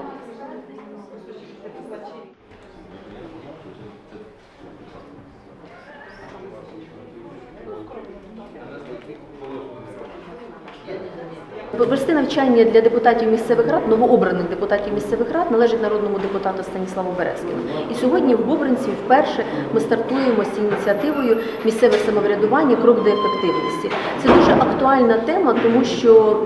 Thank you. Вести навчання для депутатів місцевих рад, новообраних депутатів місцевих рад, належить народному депутату Станіславу Березкіну. І сьогодні в Бобринці вперше ми стартуємо з ініціативою місцеве самоврядування крок до ефективності. Це дуже актуальна тема, тому що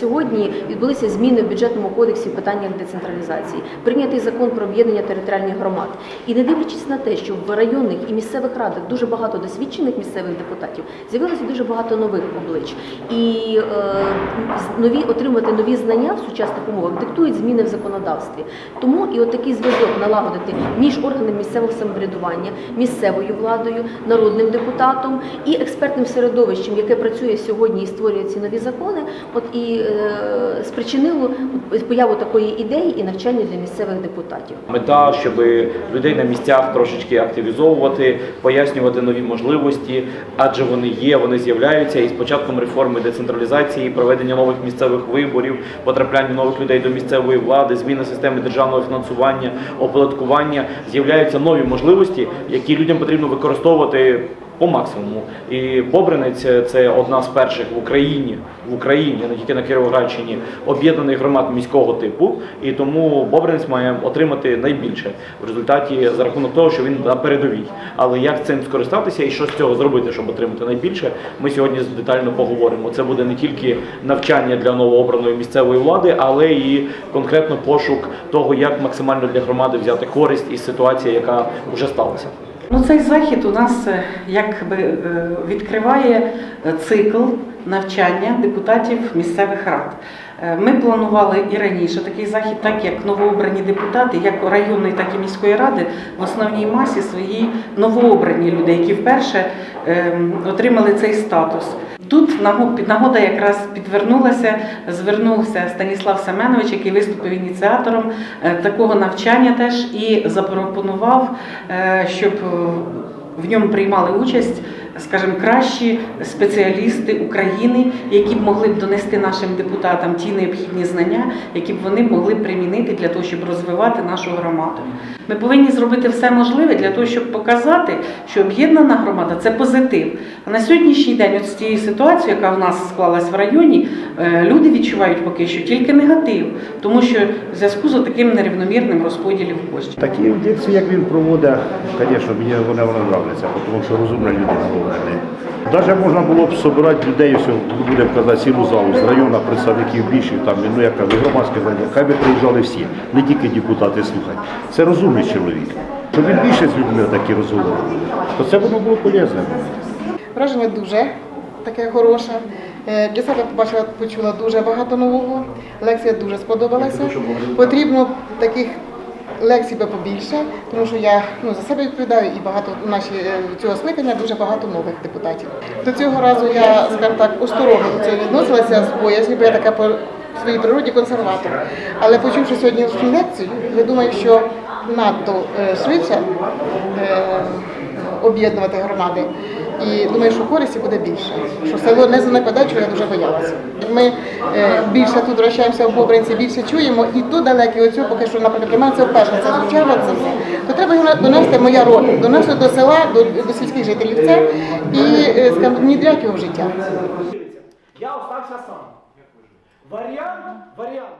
сьогодні відбулися зміни в бюджетному кодексі в питаннях децентралізації. Прийнятий закон про об'єднання територіальних громад. І не дивлячись на те, що в районних і місцевих радах дуже багато досвідчених місцевих депутатів, з'явилося дуже багато нових облич. І е, нові отримати нові знання в сучасних умовах диктують зміни в законодавстві. Тому і от такий зв'язок налагодити між органами місцевого самоврядування, місцевою владою, народним депутатом і експертним середовищем, яке працює сьогодні і створює ці нові закони, от і е, спричинило появу такої ідеї і навчання для місцевих депутатів. Мета, щоб людей на місцях трошечки активізовувати, пояснювати нові можливості, адже вони є, вони з'являються. І з початком реформи децентралізації, проведення нових місцевих виборів, потрапляння нових людей до місцевої влади, зміни системи державного фінансування, оподаткування з'являються нові можливості, які людям потрібно використовувати. По максимуму і Бобринець це одна з перших в Україні, в Україні, не тільки на Кіровоградщині, об'єднаних громад міського типу. І тому Бобринець має отримати найбільше в результаті за рахунок того, що він на передовій. Але як цим скористатися і що з цього зробити, щоб отримати найбільше, ми сьогодні детально поговоримо. Це буде не тільки навчання для новообраної місцевої влади, але і конкретно пошук того, як максимально для громади взяти користь із ситуації, яка вже сталася. Ну, цей захід у нас е, якби е, відкриває е, цикл навчання депутатів місцевих рад. Е, Ми планували і раніше такий захід, так як новообрані депутати, як районної, так і міської ради, в основній масі свої новообрані люди, які вперше ем, отримали цей статус. Тут нагода якраз підвернулася, звернувся Станіслав Семенович, який виступив ініціатором е, такого навчання теж і запропонував, е, щоб в ньому приймали участь, скажімо, кращі спеціалісти України, які б могли б донести нашим депутатам ті необхідні знання, які б вони могли примінити для того, щоб розвивати нашу громаду. Ми повинні зробити все можливе для того, щоб показати, що об'єднана громада це позитив. А на сьогоднішній день, от з цією ситуацією, яка в нас склалась в районі, е, люди відчувають поки що тільки негатив, тому що в зв'язку з таким нерівномірним розподілом коштів. Такі лекції, як він проводить, звісно, мені вони, вони нравляться, тому що розумна людина говорить. Навіть можна було б збирати людей, все, будемо казати, цілу залу з району, представників більше, там, ну як кажуть, громадське заняття, хай би приїжджали всі, не тільки депутати слухати. Це розумний чоловік. Щоб він більше з людьми такі розмовляв, то це воно було полезне. Враження дуже таке хороше. Е, Для себе побачила, почула дуже багато нового. Лекція дуже сподобалася. Потрібно таких лекцій би побільше, тому що я ну, за себе відповідаю і багато наші е, цього скликання дуже багато нових депутатів. До цього разу я, скажімо так, осторожно до цього відносилася з боязню, бо я така по своїй природі консерватор. Але почувши сьогоднішню лекцію, я думаю, що надто е, швидше е, об'єднувати громади. І думаю, що користі буде більше. Що село не занепаде, чого я дуже боялася. Ми е, більше тут вращаємося в Бобринці, більше чуємо, і то далекі оцю, поки що, наприклад, для мене це вперше це звучало, це все. То треба його донести моя роль, донести до села, до, до сільських жителів це і е, внідряти його в життя. Я остався сам. Варіант, варіант.